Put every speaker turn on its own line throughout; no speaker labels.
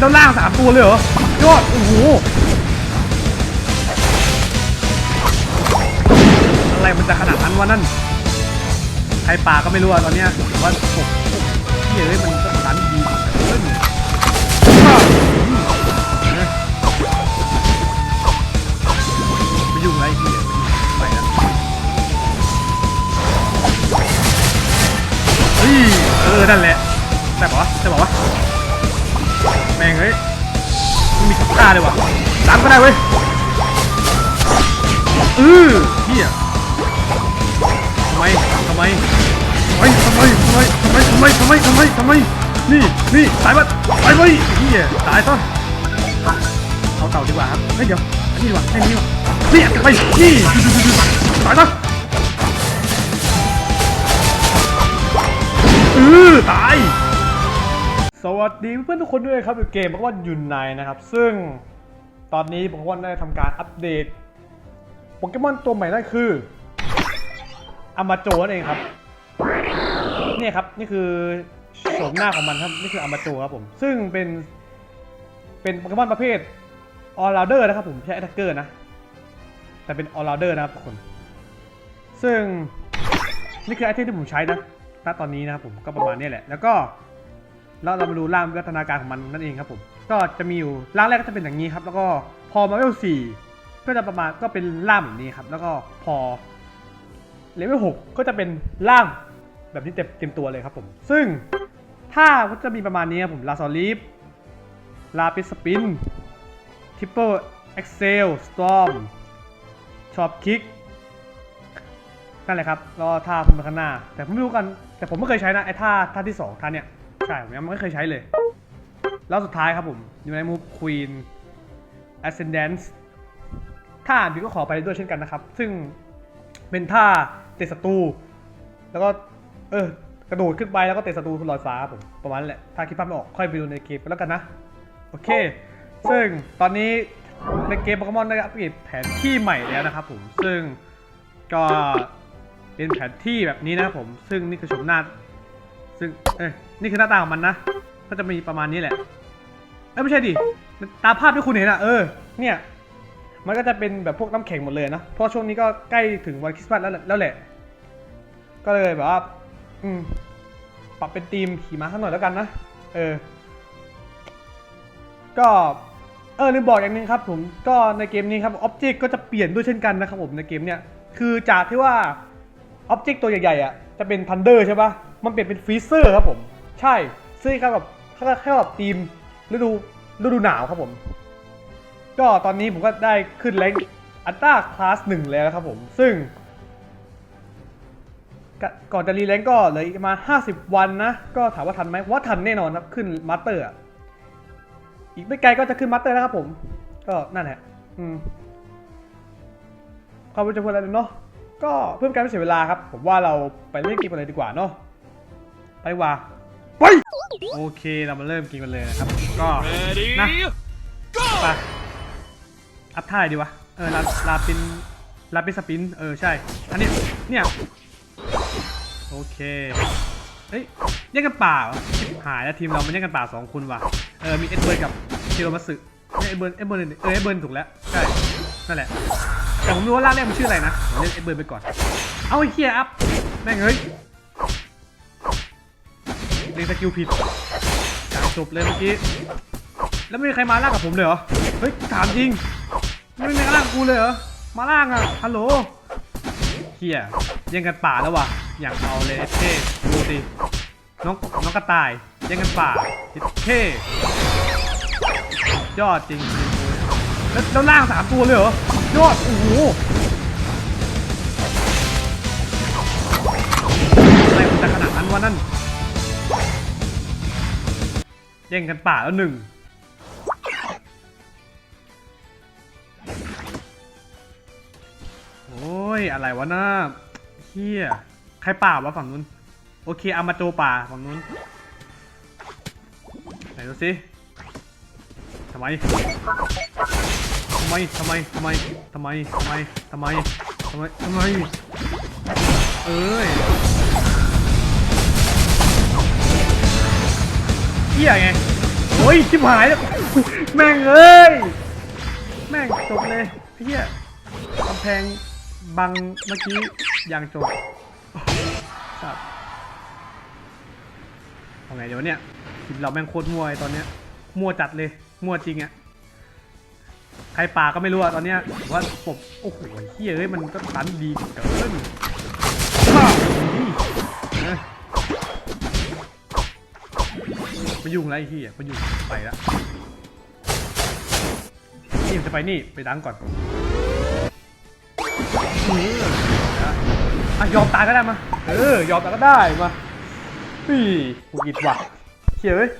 ด้านล่างสามตัวเลยเหรอยอดโอ้โหอะไรมันจะขนาดนั้นวะนั่นใครป่าก็ไม่รู้อะตอนเนี้ยแต่ว่าผมเฮ้ยมันก็สันดีขึ้นไม่ยุ่งไรพี่ไปนะเฮ้ยเออนั่นแหละแต่บอกว่าแต่บอกว่า แม่งเฮ้ยไม่มีกักล้าเลยวะสามก็ได้เว้ยเออเฮียทำไมทำไมทำไมทำไมทำไมทำไมทำไมทำไมทำไมทำไมนี่นี่ตายมาตายไปเฮียตายซะเอาเต่าดีกว่าครับเฮ้ยเดี๋ยวอันนี้ดีกว่าอันนี้ดีกว่านี่อัดกันไปนี่ตายซะเออตาย สวัสดีเพื่อนๆทุกคนด้วยครับเกมบอกว่ายุนไนนะครับ ซึ่งตอนนี้ผมว่าได้ทำการอัปเดตโปเกมอนตัวใหม่นั่นคืออามาโจนเองครับเนี่ยครับนี่คือโฉมหน้าของมันครับนี่คืออามาโจครับผมซึ่งเป็นเป็นโปเกมอนประเภทออล r เดอร์นะครับผมใช่แอตแทกเกอร์นะ แต่เป็นออล r เดอร์นะครับทุกคน ซึ่งนี่คือไอเทมที่ผมใช้นะณตอนนี้นะครับผมก็ประมาณนี้แหละแล้วก็ แล้วเรามาดูร่างวิวัฒนาการของมันนั่นเองครับผมก็จะมีอยู่ร่างแรกก็จะเป็นอย่างนี้ครับ แล้วก็พอมาเวลสี่ก็จะประมาณก็เป็นร่างแบบนี้ครับ แล้วก็พอเลเวล6ก็จะเป็นร่างแบบนี้เต็มเต็มตัวเลยครับผม ซึ่งถ้าก็จะมีประมาณนี้ครับผมลาซอลิฟลาปิสปินทิปเปิลเอ็กเซลสตอมชอปคิกนั่นแหละครับ ก็ท่าผมไปข้างหน้า แต่ผมไม่รู้กัน แต่ผมไม่เคยใช้นะ ไอ้ท่าท่าที่ 2 ท่าเนี้ย ช่ผมยังไม่เคยใช้เลย แล้วสุดท้ายครับผม อยู่ในมูฟควีน Ascendance ถ้าอ่านผิดก็ขอไปด้วยเช่นกันนะครับ ซึ่งเป็นท่าเตะศัตรู แล้วก็ เออ กระโดดขึ้นไปแล้วก็เตะศัตรูลอยฟ้าครับผม ประมาณแหละ ถ้าคิดภาพไม่ออกค่อยไปดูในเกมแล้วกันนะ โอเค ซึ่งตอนนี้ในเกมโปเกมอนได้อัปเกรดแผนที่ใหม่แล้วนะครับผม ซึ่งก็เป็นแผนที่แบบนี้นะครับผม ซึ่งนี่คือชมหน้าซึ่ง เอ้ย นี่คือหน้าตาของมันนะ ก็จะมีประมาณนี้แหละ เอ้ยไม่ใช่ดิ ตามภาพที่คุณเห็นอะเออ เนี่ย มันก็จะเป็นแบบพวกน้ำแข็งหมดเลยนะ เพราะช่วงนี้ก็ใกล้ถึงวันคริสต์มาสแล้วแหละแล้วแหละ ก็เลยแบบว่า อืม ปรับเป็นธีมขี่ม้าสักหน่อยแล้วกันนะ เออ ก็ เออลืมบอกอย่างหนึงครับผม ก็ในเกมนี้ครับออบเจกต์ก็จะเปลี่ยนด้วยเช่นกันนะครับผมในเกมเนี้ยคือจากที่ว่าออบเจกต์ตัวใหญ่ๆอะ จะเป็นทันเดอร์ใช่ปะมันเปลี่ยนเป็นฟรีเซอร์ครับผม ใช่ซึ่งครับแบบแค่แค่แบบธีมฤดูฤดูหนาวครับผม ก็ตอนนี้ผมก็ได้ขึ้นแรงอัลต้าคลาสหนึ่งแล้วครับผม ซึ่งกก่อนจะรีแรงก็เหลืออีกประมาณ50 วันนะ ก็ถามว่าทันไหมว่าทันแน่นอนครับ ขึ้นมาสเตอร์อีกไม่ไกลก็จะขึ้นมาสเตอร์แล้วครับผม ก็นั่นแหละอืมความรู้จะพูดอะไรเนาะก็เพื่อการไม่เสียเวลาครับ ผมว่าเราไปเล่นเกมกันเลยดีกว่าเนาะไปว่า ไปโอเคเรามาเริ่มเกมกันเลยนะครับ ก็นะไปอัพท่าไหนดีวะ เออลาลาปินลาปินสปิน เออใช่ อันนี้ เนี่ย โอเค เฮ้ยแยกกันป่าเหรอหายแล้วทีมเรามันแยกกันป่าสองคนว่ะ เออ มีเอ็ดเบิร์นกับคิโรมัตสึเนี่ยเอ็ดเบิร์นเอ็ดเบิร์นเออเอ็ดเบิร์นถูกแล้ว ใช่ นั่นแหละ แต่ผมไม่รู้ว่าร่างแรกมันชื่ออะไรนะผมเล่นเอ็ดเบิร์นไปก่อน เอาไอ้เคียอัพ แม่งเฮ้ย เล่นสกิลผิดจางจบเลยเมื่อกี้ แล้วไม่มีใครมาล่างกับผมเลยเหรอ เฮ้ยถามจริง ไม่มีใครล่างกูเลยเหรอ มาล่างอะ ฮัลโหลเฮียแยังกันป่าแล้ววะอยากเอาเลยเท่ดูสิน้องน้องกระต่ายแยังกันป่าเท่ยอดจริงแล้วแล้วล่างสามตัวเลยเหรอ ยอด โอ้โหอะไรมันจะขนาดนั้นวะนั่น แย่งกันป่าแล้วหนึ่งโอ้ย อะไรวะน้าเฮียใครป่าวะฝั่งนู้น โอเคเอามาโจป่าฝั่งนู้น ไหนดูสิทำไมทำไมทำไมทำไมทำไมทำไมทำไมทำไมทำไมเอ้ย เฮียไงโอ้ยชิบหายแล้วแม่งเอ้ยแม่งจบเลยไอ้เหี้ยกำแพงบังเมื่อกี้อย่างจบครับเอาไงเดี๋ยวเนี่ยทีมเราแม่งโคตรมั่วไอ้ตอนเนี้ยมั่วจัดเลยมั่วจริงอะใครป่าก็ไม่รู้อะตอนเนี้ยว่าผมโอ้โหเฮียเอ้ยมันก็ตันดีเกิน ไม่ยุ่งไรไอ้เฮียไม่ยุ่งไปละนี่จะไปนี่ไปดังก่อนเอออะยอมตายก็ได้มาเออยอมตายก็ได้มาพี่กูกิดว่ะเขียเอ้ย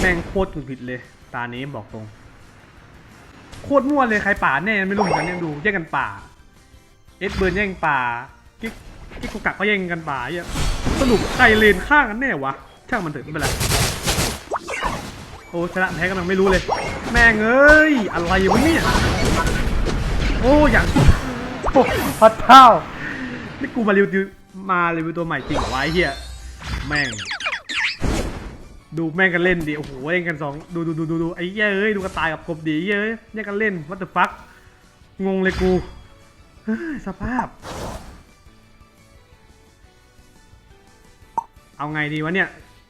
แม่งโคตรถูกผิดเลย ตานี้บอกตรง โคตรมั่วเลยใครป่าแน่ไม่รู้เหมือนกันเนี่ยดูแย่งกันป่า เอสเบิร์นแย่งป่ากิ๊กกิ๊กกุกกักก็แย่งกันป่าเหี้ย สรุปใครเลนข้างกันแน่วะ ช่างมันเถอะไม่เป็นไร โอ้ชนะแพ้กำลังไม่รู้เลย แม่งเอ้ย อะไรวะเนี่ย โอ้อย่างโอ้พัดเท้านี่กูมารีวิวมารีวิวตัวใหม่จริงเหรอวะไอ้เหี้ย แม่ง ดูแม่งกันเล่นดิ โอ้โหเล่นกันสองดูดูดูดูดูไอ้เหี้ยเอ้ย ดูกระต่ายกับกบดีเหี้ยเอ้ยแยกกันเล่นวัตถุฟักงงเลยกูสภาพ เอาไงดีวะเนี่ย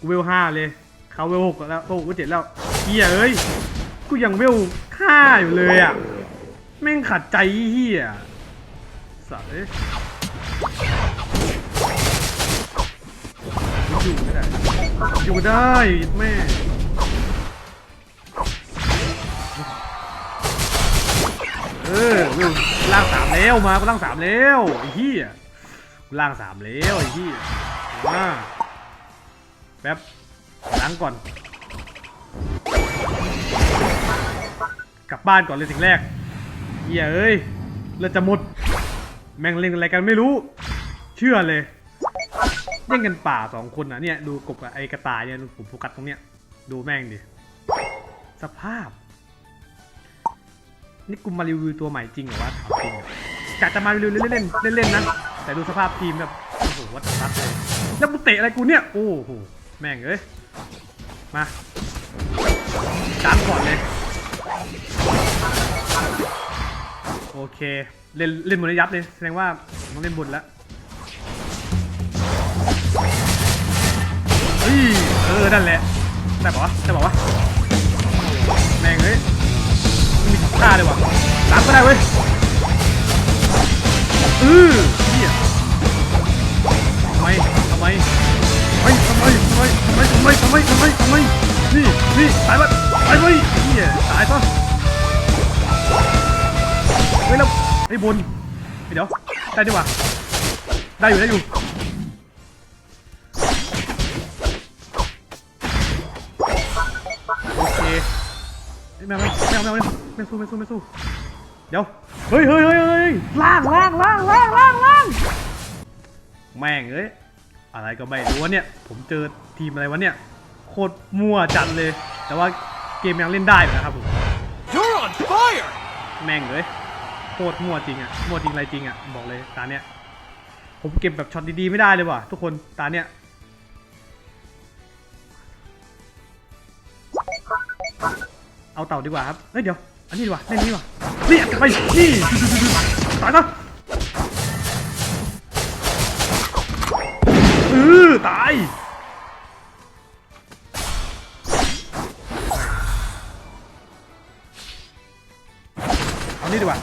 กูเวลห้าเลยเขาเวลหกแล้วโอ้กูเจ็ดแล้วเฮียเอ้ยกูยังเวลห้าอยู่เลยอะแม่งขัดใจเฮียสัตว์เอ้ยอยู่ไม่ได้อยู่ได้แม่เออเวล่างสามแล้วมากูล่างสามแล้วไอ้เฮียกูล่างสามแล้วไอ้เฮียมา แป๊บล้างก่อน กลับบ้านก่อนเลยสิ่งแรกเฮียเอ้ยเลือดจะหมด แม่งเล่นอะไรกันไม่รู้ เชื่อเลยเล่นกันป่าสองคนนะเนี่ยดูกบกับไอ้กระต่ายเนี่ยผมโฟกัสตรงเนี้ยดูแม่งดิสภาพ นี่กูมารีวิวตัวใหม่จริงเหรอวะถามจริงอะกะจะมารีวิวเล่นๆเล่นๆนะแต่ดูสภาพทีมแบบโอ้โหวัดตัดเลยแล้วมึงเตะอะไรกูเนี่ย โอ้โห แม่งเอ้ย มาจานก่อนเลย โอเค เล่นเล่นบนระยับเลย แสดงว่าผมต้องเล่นบนแล้วเฮ้ย เออ นั่นแหละได้ปะวะได้ปะวะแม่งเอ้ยไม่มีท่าเลยว่ะล้างก็ได้เว้ยเออเฮียทำไมทำไม ไมทำไมทำไมทำไมทำไมทำไมทำไมทำไมนี่นี่ตายปะตายไปเฮียตายปะเฮ้ยแล้วไอ้บนเฮ้ยเดี๋ยวได้ดีกว่าได้อยู่ได้อยู่โอเคไม่เอาไม่เอาไม่เอาไม่เอาไม่สู้ไม่สู้ไม่สู้เดี๋ยวเฮ้ยเฮ้ยเฮ้ยเฮ้ยล่างล่างล่างล่างล่างล่างแม่งเอ้ย อะไรก็ไม่รู้วะเนี่ย ผมเจอทีมอะไรวะเนี่ย โคตรมั่วจัดเลย แต่ว่าเกมยังเล่นได้อยู่นะครับผม
You're on fire!
แม่งเลยโคตรมั่วจริงอะมั่วจริงอะไรจริงอะบอกเลยตาเนี้ยผมเก็บแบบช็อตดีๆไม่ได้เลยว่ะทุกคนตาเนี้ยเอาเต่าดีกว่าครับเฮ้ยเดี๋ยวอันนี้ดีกว่าเล่นนี้ดีกว่านี่อัดไปนี่ตายซะ อือตาย เอานี่ดีกว่า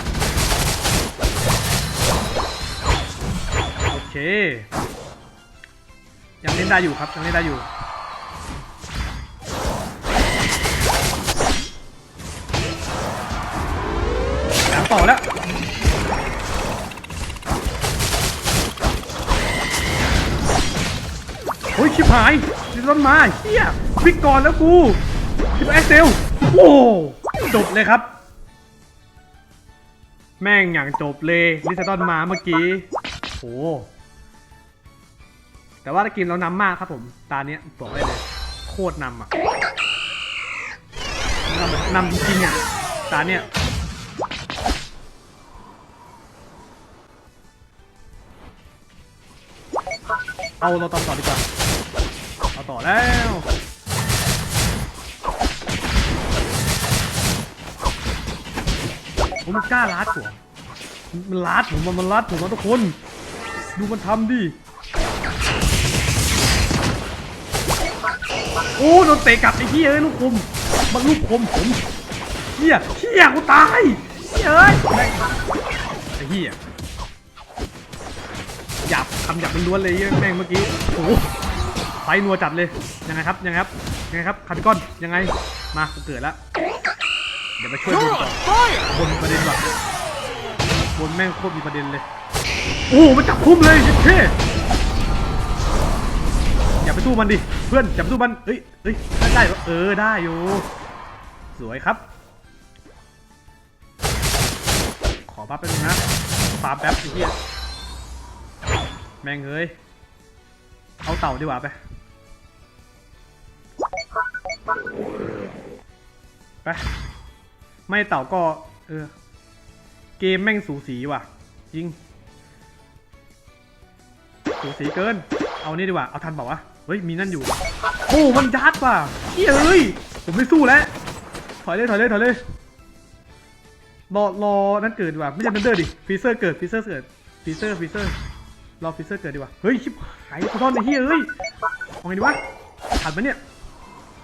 โอเค ยังเล่นได้อยู่ครับ ยังเล่นได้อยู่หลังต่อแล้ว ชิบหายดิรอนมาเฮียพิกก่อนแล้วกูทิปแอคเซลโอ้จบเลยครับ แม่งอย่างจบเลยลิซาดอนมาเมื่อกี้โหแต่ว่าตะกินเรานำมากครับผม ตาเนี้ยบอกได้เลยโคตรนำอะนำนำจริงอะตาเนี้ยเอาเราตอมต่อดีกว่า เอาต่อแล้วผมมันกล้าลัดหัวมันลัดผมมันมันลัดผมนะทุกคน ดูมันทำดิโอ้โดนเตะกลับไอ้เหี้ยเอ้ยลูกคมมันลูกคมผมเหี้ยเหี้ยกูตายเหี้ยเอ้ยไอ้เหี้ยหยาบคำหยาบเป็นล้วนเลยแม่งเมื่อกี้โอ้ ไฟนัวจัดเลยยังไงครับยังไงครับยังไงครับคาร์บิคอนยังไงมากูเกิดแล้วเดี๋ยวมาช่วยบนก่อน
on fire!
บนประเด็นก่อนบนแม่งโคตรมีประเด็นเลยโอ้โหมันจับทุ่มเลยเท่อย่าไปสู้มันดิเพื่อนอย่าไปสู้มันเอ้ยเอ้ยได้ได้เหรอเออได้อยู่สวยครับ ขอพับแป๊บนึงนะฟาแป๊บไอ้เหี้ยแม่งเอ้ยเอาเต่าดีกว่าไป ไปไม่เต่าก็ เออ เกมแม่งสูสีว่ะ จริง สูสีเกิน เอานี่ดีกว่า เอาทันเปล่าวะ เฮ้ย มีนั่นอยู่ โอ้ มันยัดว่ะเฮ้ยเอ้ยผมไม่สู้แล้ว ถอยเลย ถอยเลย ถอยเลย รอ รอ นั่นเกิดดีกว่า ไม่ใช่นันเดอร์ดิฟีเซอร์เกิดฟีเซอร์เกิดฟีเซอร์ฟีเซอร์ รอฟีเซอร์เกิดดีกว่า เฮ้ย ชิบหายกูทอนไอ้เหี้ยเอ้ยเอาไงดีวะทันไหมเนี่ย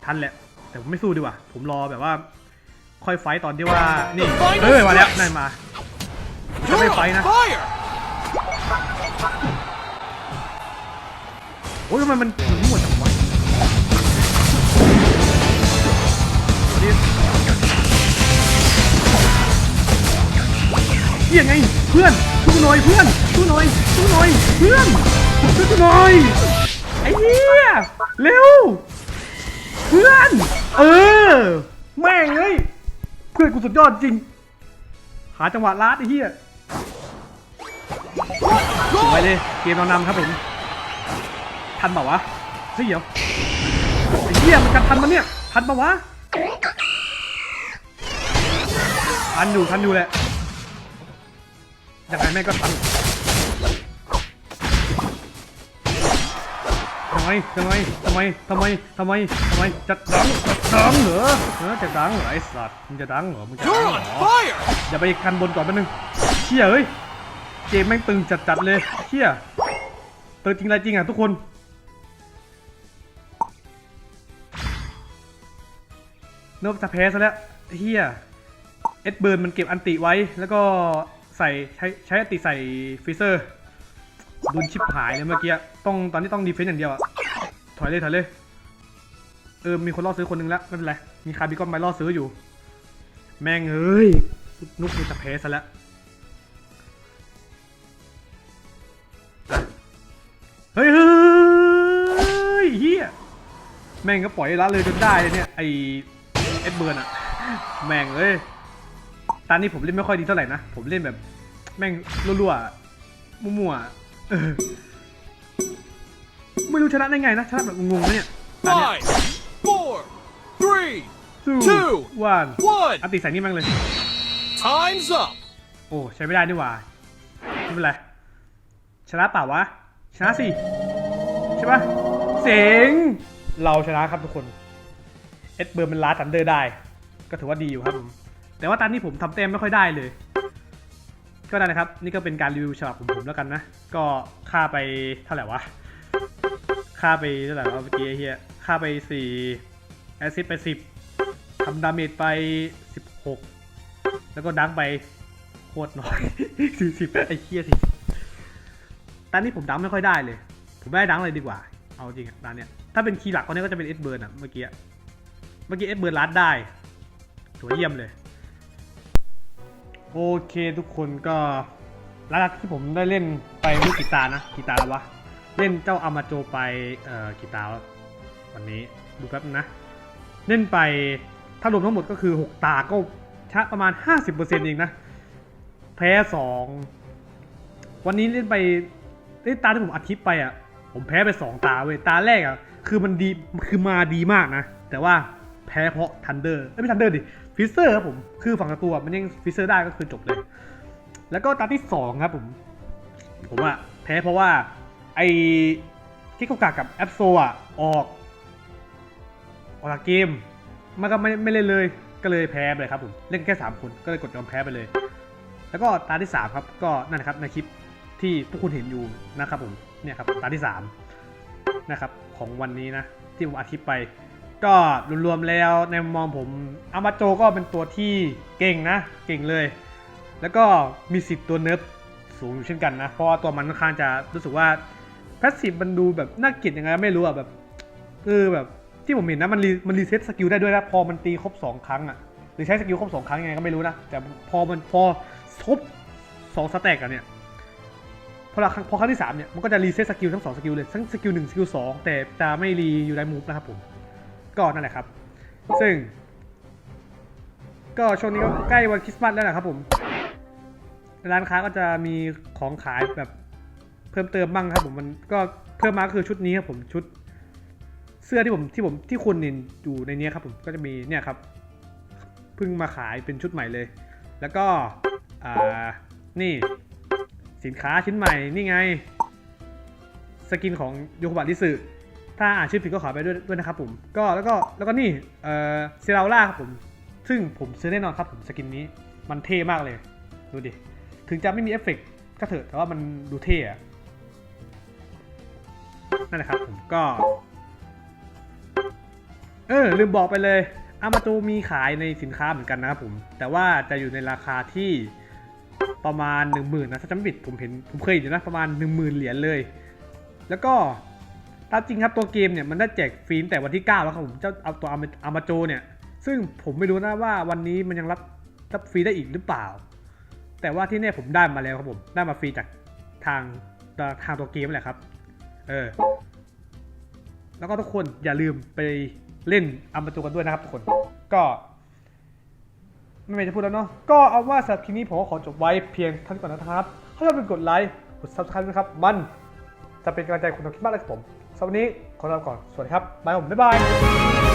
ทันแหละ แต่ผมไม่สู้ดีกว่า ผมรอแบบว่า ค่อยไฟตอนที่ว่า นี่เอ้ย มาแล้ว นั่นมาจะไม่ไฟนะ โอ้ยทำไมมันมันมั่วจังวะเฮียไง เพื่อนสู้หน่อยเพื่อนสู้หน่อยสู้หน่อยเพื่อนสู้หน่อยไอ้เหี้ยเร็ว พื่อน เออ แม่งเอ้ยเพื่อนกูสุดยอดจริง หาจังหวะลาดไอ้เหี้ยสวยเลย เกมเรานำครับผม ทันเปล่าวะเฮ้ยเดี๋ยวไอ้เหี้ยมันจะทันปะเนี่ย ทันเปะวะ ทันอยู่ทันอยู่แหละยังไงแม่งก็ทันำไมทำไมทำไมทำไมทำไมทำไมจะดังจะดังเหรอเออจะดังเหรอไอ้สัตว์มึงจะดังเหรอมึงจะดัง
You're
เหร
on
อ
fire!
อย่าไปคันบนก่อนแป๊บนึงเชี่ยเอ้ยเกมแม่งตึงจัดๆเลยเชี่ยตึงจริงอะไรจริงอะทุกคนเนิบจะแพ้ซะแล้วเฮียเอ็ดเบิร์นมันเก็บอันติไว้ แล้วก็ใส่ใช้ใช้อันติใส่ฟรีเซอร์ดุนชิบหายเลยเมื่อกี้ ต้องตอนนี้ต้องดีเฟนต์อย่างเดียวอะถ อยเลยถอยเลย เออ มีคนล่อซื้อคนหนึงแล้วไม่เป็นไร มีคาร์บิคอนไปล่อซื้ออยู่ แม่งเอ้ย นุกมันจะแพ้ซะแล้วเฮ้ยเฮ้ยเฮียแม่งก็ปล่อยละเลยจนได้เลยเนี่ยไอเอ็ดเบิร์นอะแม่งเอ้ยตอนนี้ผมเล่นไม่ค่อยดีเท่าไหร่นะ ผมเล่นแบบ แม่งรัวๆมั่วๆ ไม่รู้ชนะได้ไงนะชนะแบบงงๆนะเนี่ยตอนเนี้ย
Five, four, three,
สู้
two,
วัน
one.
อันติใส่นี่แม่งเลย
Time's up.
โอ้ใช้ไม่ได้นี่หว่าไม่เป็นไรชนะเปล่าวะ ชนะสิใช่ปะเสียงเราชนะครับทุกคนเอ็ดเบิร์นมันล้าทันเดอร์ได้ ก็ถือว่าดีอยู่ครับผมแต่ว่าตอนนี้ผมทำเต็มไม่ค่อยได้เลย ก็ได้นะครับ นี่ก็เป็นการรีวิวฉบับของผมแล้วกันนะ ก็ค่าไปเท่าไหร่วะ ค่าไปเท่าไหร่วะเมื่อกี้ไอ้เฮียค่าไปสี่แอซิดไปสิบทำดาเมจไปสิบหกแล้วก็ดังไปโคตรน้อยสี่สิบไอ้เคี้ยสิตอนนี้ผมดังไม่ค่อยได้เลย ผมไม่ได้ดังเลยดีกว่า เอาจริงอะตอนเนี้ยถ้าเป็นคีย์หลักตอนนี้ก็จะเป็นเอสเบิร์นอะเมื่อกี้เมื่อกี้เอสเบิร์นลัดได้ถือว่าเยี่ยมเลย โอเคทุกคนก็ลัดที่ผมได้เล่นไปไม่กี่ตานะกี่ตาแล้ววะ เล่นเจ้าอามาโจไปเอ่อกี่ตาวันนี้ดูแป๊บนะ เล่นไปถ้ารวมทั้งหมดก็คือ 6 ตาก็ชะประมาณ 50%เองนะ แพ้สองวันนี้เล่นไปเล่นตาที่ผมอัดคลิปไปอะ ผมแพ้ไปสองตาเว้ย ตาแรกอะ คือมันดี คือมาดีมากนะ แต่ว่าแพ้เพราะทันเดอร์ไม่ทันเดอร์ดิฟิเซอร์ครับผม คือฝั่งศัตรูอะมันยังฟิเซอร์ได้ก็คือจบเลย แล้วก็ตาที่สองครับผม ผมอะแพ้เพราะว่า ไอที่เขากากับแอปโซอะออก ออกจากเกม มันก็ไม่ไม่เล่นเลยก็เลยแพ้ไปเลยครับผม เล่นแค่3คนก็เลยกดยอมแพ้ไปเลย แล้วก็ตาที่ 3 ครับ ก็นั่นนะครับในคลิปที่พวกคุณเห็นอยู่นะครับผมเนี่ยครับตาที่3นะครับของวันนี้นะ ที่ผมอัดคลิปไป ก็รวมๆแล้วในมุมมองผมอามาโจก็เป็นตัวที่เก่งนะ เก่งเลย แล้วก็มีสิทธิ์ตัวเนิร์ฟสูงอยู่เช่นกันนะ เพราะว่าตัวมันค่อนข้างจะรู้สึกว่า พสซีฟมันดูแบบน่าเกลียดยังไงไม่รู้อะแบบเออแบบที่ผมเห็นนะมันรีมันรีเซ็ตสกิลได้ด้วยนะพอมันตีครบ2ครั้งอะหรือใช้สกิลครบ2ครั้งยังไงก็ไม่รู้นะแต่พอมันพอครบ2สแต็กกันเนี่ยพอละครั้งพอครั้งที่3เนี่ยมันก็จะรีเซ็ตสกิลทั้ง2สกิลเลยทั้งสกิล1สกิล2แต่จะไม่รีอยู่ในมูฟนะครับผมก็นั่นแหละครับ ซึ่ง ก็ช่วงนี้ก็ใกล้วันคริสต์มาสแล้วนะครับผม ร้านค้าก็จะมีของขายแบบ เพิ่มเติมบ้างครับผมมันก็เพิ่มมาคือชุดนี้ครับผมชุด เสื้อที่ผมที่ผมที่คุณเห็นอยู่ในนี้ครับผมก็จะมีเนี่ยครับเพิ่งมาขายเป็นชุดใหม่เลย แล้วก็อ่านี่สินค้าชิ้นใหม่นี่ไง สกินของโยโกบะริสึถ้าอ่านชื่อผิดก็ขอไปด้วยด้วยนะครับผมก็แล้วก็แล้วก็นี่เออเซราล่าครับผม ซึ่งผมซื้อแน่นอนครับผมสกินนี้มันเท่มากเลย ดูดิ ถึงจะไม่มีเอฟเฟกต์ก็เถอะแต่ว่ามันดูเท่อะ นั่นแหละครับผมก็ เออลืมบอกไปเลยอามาจูมีขายในสินค้าเหมือนกันนะครับผม แต่ว่าจะอยู่ในราคาที่ประมาณ 1 0,000นะถ้าจำไม่ผิดผมเห็นผมเคยเห็นนะประมาณ 1 0,000 เหรียญเลย แล้วก็ตามจริงครับตัวเกมเนี่ยมันได้แจกฟรีแต่วันที่ 9 แล้วครับผมเจ้าเอาตัวอามาโจเนี่ย ซึ่งผมไม่รู้นะว่าวันนี้มันยังรับรับฟรีได้อีกหรือเปล่า แต่ว่าที่นี่ผมได้มาแล้วครับผมได้มาฟรีจากทางทางตัวเกมแหละครับ เออ แล้วก็ทุกคนอย่าลืมไปเล่นอัมประตูกันด้วยนะครับทุกคน ก็ ไม่มีจะพูดแล้วเนาะ ก็เอาว่าสำหรับคลิปนี้ผมก็ขอจบไว้เพียงเท่านี้ก่อนนะครับ ถ้าชอบเป็นกดไลค์ กดซับสไครต์นะครับ มันจะเป็นกำลังใจคุณทำคลิปมากเลยครับผมสำหรับวันนี้ขอลาไปก่อน สวัสดีครับ บายผมบ๊ายบาย